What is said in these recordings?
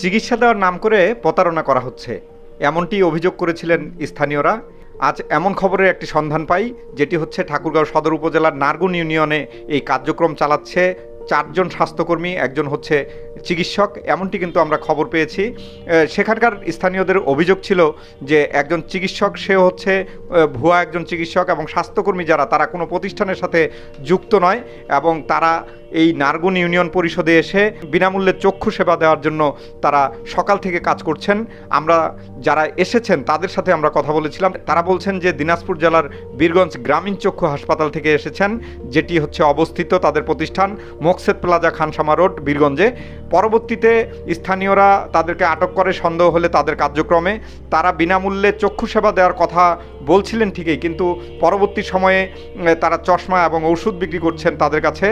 চিকিৎসা দেওয়ার নাম করে প্রতারণা করা হচ্ছে। এমনটি অভিযোগ করেছিলেন স্থানীয়রা। আজ এমন খবরের একটি সন্ধান পাই, যেটি হচ্ছে ঠাকুরগাঁও সদর উপজেলার নারগুন ইউনিয়নে এই কার্যক্রম চালাচ্ছে চারজন স্বাস্থ্যকর্মী, একজন হচ্ছে চিকিৎসক। এমনটি কিন্তু আমরা খবর পেয়েছি। সেখানকার স্থানীয়দের অভিযোগ ছিল যে একজন চিকিৎসক, সে হচ্ছে ভুয়া একজন চিকিৎসক এবং স্বাস্থ্যকর্মী যারা, তারা কোনো প্রতিষ্ঠানের সাথে যুক্ত নয় এবং তারা এই নারগুন ইউনিয়ন পরিষদে এসে বিনামূল্যে চক্ষু সেবা দেওয়ার জন্য তারা সকাল থেকে কাজ করছেন। আমরা যারা এসেছেন, তাদের সাথে আমরা কথা বলেছিলাম। তারা বলছেন যে দিনাজপুর জেলার বীরগঞ্জ গ্রামীণ চক্ষু হাসপাতাল থেকে এসেছেন, যেটি হচ্ছে অবস্থিত তাদের প্রতিষ্ঠান মোকসেদ প্লাজা খানসামা রোড, বীরগঞ্জে। পরবর্তীতে স্থানীয়রা তাদেরকে আটক করে, সন্দেহ হলে তাদের কার্যক্রমে। তারা বিনামূল্যে চক্ষু সেবা দেওয়ার কথা বলছিলেন ঠিকই, কিন্তু পরবর্তী সময়ে তারা চশমা এবং ওষুধ বিক্রি করছেন তাদের কাছে।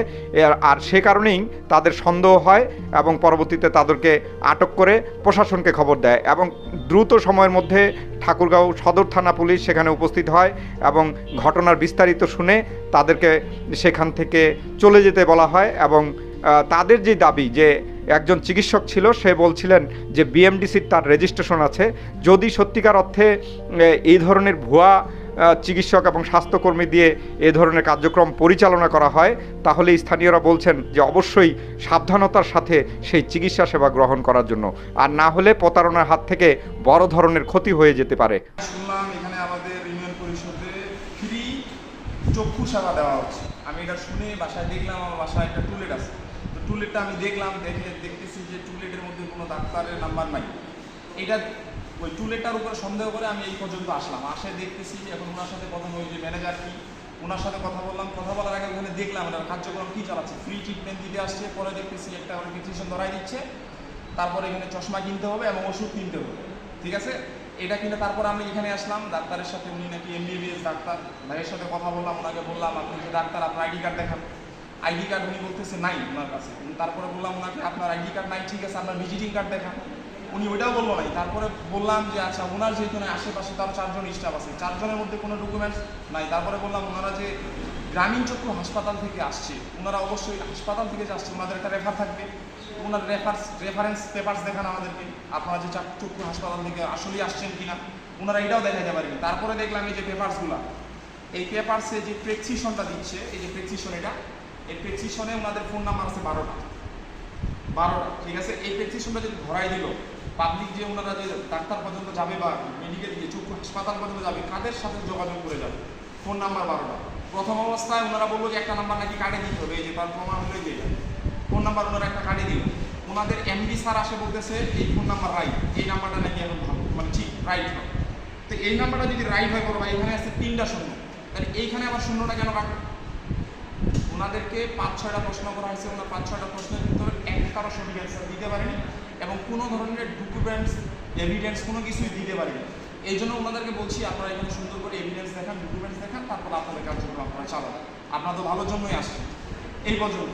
আর সে কারণেই তাদের সন্দেহ হয় এবং পরবর্তীতে তাদেরকে আটক করে প্রশাসনকে খবর দেয় এবং দ্রুত সময়ের মধ্যে ঠাকুরগাঁও সদর থানা পুলিশ সেখানে উপস্থিত হয় এবং ঘটনার বিস্তারিত শুনে তাদেরকে সেখান থেকে চলে যেতে বলা হয় এবং তাদের যে দাবি যে একজন চিকিৎসক ছিল, সে বলছিলেন যে বিএমডিসির তার রেজিস্ট্রেশন আছে। যদি সত্যিকার অর্থে এই ধরনের ভুয়া চিকিৎসক এবং স্বাস্থ্যকর্মী দিয়ে এ ধরনের কার্যক্রম পরিচালনা করা হয়, তাহলে স্থানীয়রা বলছেন যে অবশ্যই সাবধানতার সাথে সেই চিকিৎসা সেবা গ্রহণ করার জন্য। আর না হলে প্রতারণার হাত থেকে বড় ধরনের ক্ষতি হয়ে যেতে পারে। শুনলাম এখানে আমাদের ইউনিয়ন পরিষদে ফ্রি চক্ষু সেবা দেওয়া হচ্ছে। আমি এটা শুনে বাসায় দেখলাম, আমার বাসায় একটা টুলেট আছে। তো টুলেটটা আমি দেখলাম দেখে দেখতেছি যে টুলেটের মধ্যে কোনো ডাক্তারের নাম্বার নাই। এটা ওই টুলেটটার উপরে সন্দেহ করে আমি এই পর্যন্ত আসলাম। আসে দেখতেছি, এখন ওনার সাথে কথা ওই যে ম্যানেজার কি? ওনার সাথে কথা বললাম, কথা বলার আগে ওখানে দেখলাম এটা কার্যক্রম কী চালাচ্ছে। ফ্রি ট্রিটমেন্ট দিতে আসছে, পরে দেখতেছি একটা আমার প্রেসক্রিপশন ধরাই দিচ্ছে। তারপরে এখানে চশমা কিনতে হবে এবং ওষুধ কিনতে হবে। ঠিক আছে? এটা কিনে তারপর আমি এখানে আসলাম, ডাক্তারের সাথে উনি নাকি এমবিবিএস ডাক্তার। ভাইয়ের সাথে কথা বললাম, ওনাকে বললাম আপনি যে ডাক্তার, আপনার আইডি কার্ড দেখান। আইডি কার্ড উনি বলতেছে, নাই ওনার কাছে। তারপরে বললাম ওনাকে, আপনার আইডি কার্ড নাই, ঠিক আছে, আপনার ভিজিটিং কার্ড দেখান। উনি ওইটাও বলল নাই। তারপরে বললাম যে আচ্ছা ওনার যেহেতু আশেপাশে তার চারজন স্টাফ আছে। চারজনের মধ্যে কোনো ডকুমেন্টস নাই। তারপরে বললাম, ওনারা যে গ্রামীণ চক্ষু হাসপাতাল থেকে আসছে, ওনারা অবশ্যই হাসপাতাল থেকে আসছে ওনাদের একটা রেফার থাকবে। ওনার রেফার্স রেফারেন্স পেপার্স দেখান আমাদেরকে, আপনারা যে চাক- চক্ষু হাসপাতাল থেকে আসলেই আসছেন কিনা। ওনারা এটাও দেখাইতে পারেনি। তারপরে দেখলাম এই যে পেপার্সগুলো এই পেপারসে যে প্রেসক্রিপশনটা দিচ্ছে, এই যে প্রেসক্রিপশন এটা, এই প্রেসক্রিপশনে ওনাদের ফোন নাম্বার আছে বারোটা। বারোটা, ঠিক আছে? এই প্রেসক্রিপশনটা যদি ধরাই দিল পাবলিক যে ওনারা যে ডাক্তার পর্যন্ত যাবে বা মেডিকেল যে চক্ষু হাসপাতাল পর্যন্ত যাবে, কাদের সাথে যোগাযোগ করে যাবে? ফোন নাম্বার বারোটা। প্রথম অবস্থায় ওনারা বলল যে, একটা নাম্বার নাকি কার্ডে দিতে হবে। এই যে, তার প্রমাণ হলো যে ফোন নাম্বার ওনারা একটা কার্ডে দিল। ওনাদের এমডি স্যার আসে বলতেছে, এই ফোন নাম্বার রাইট এই নাম্বারটা নাকি এখন ভালো মানে ঠিক রাইট হয় তো এই নাম্বারটা যদি রাইট হয়, বলো ভাই, এখানে আছে তিনটা শূন্য। তাহলে এইখানে আবার শূন্যটা কেন রাখবে ওনাদেরকে পাঁচ ছয়টা প্রশ্ন করা হয়েছে। ওনার পাঁচ ছয়টা প্রশ্নের ভিতরে একটারও সঠিক অ্যান্সার দিতে পারেনি। এবং কোনো ধরনের ডকুমেন্টস এভিডেন্স কোনো কিছুই দিতে পারি না এই জন্য ওনাদেরকে বলছি, আপনারা এখানে সুন্দর করে এভিডেন্স দেখান ডকুমেন্টস দেখান, তারপর আপনাদের কার্যক্রম আপনারা চালান। আপনারা তো ভালোর জন্যই আসছেন। এই পর্যন্ত।